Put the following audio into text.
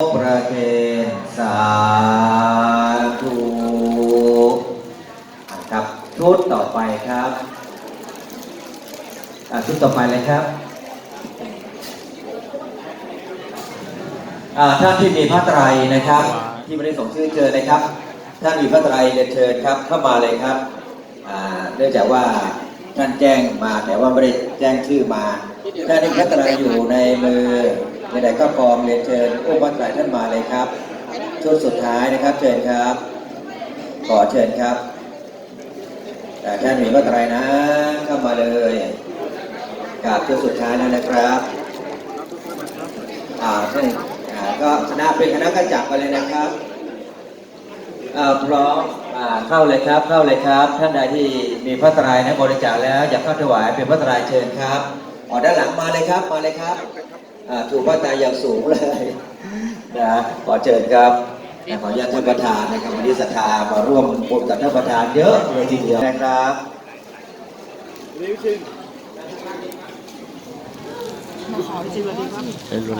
ประเคนสาธุครับชุดต่อไปครับชุดต่อไปเลยครับอ่าท่านที่มีพระไตรนะครับ ที่ไม่ได้ส่งชื่อเจอนะครับท่านมีพระไตรเรียนเชิญครับเข้ามาเลยครับเนื่องจากว่าท่านแจ้งมาแต่ว่าไม่ได้แจ้งชื่อมาท่านที่มีพระไตรอยู่ในมือ ในใดก็กองเรียนเชิญอุ้มพระไตรท่านมาเลยครับ ชุดสุดท้ายนะครับ เชิญครับ ขอเชิญครับแต่ท่านมีพระไตรนะเข้ามาเลยกราบชุดสุดท้ายแล้วนะครับอ่าท่านก็คณะเป็นคณะก็จับไปเลยนะครับพร้อมเข้าเลยครับเข้าเลยครับ ท่านใดที่มีพระไตรนะบริจาคแล้วอยากเข้าถวายเป็นพระไตรเชิญครับออกด้านหลังมาเลยครับมาเลยครับ ถูกพระไตรอย่างสูงเลยนะขอเชิญครับขออนุญาตท่านประธานนะครับวันนี้ศรัทธามาร่วมบุญกับท่านประธานเยอะเลยทีเดียวนะครับขอจริงเลยดีครับ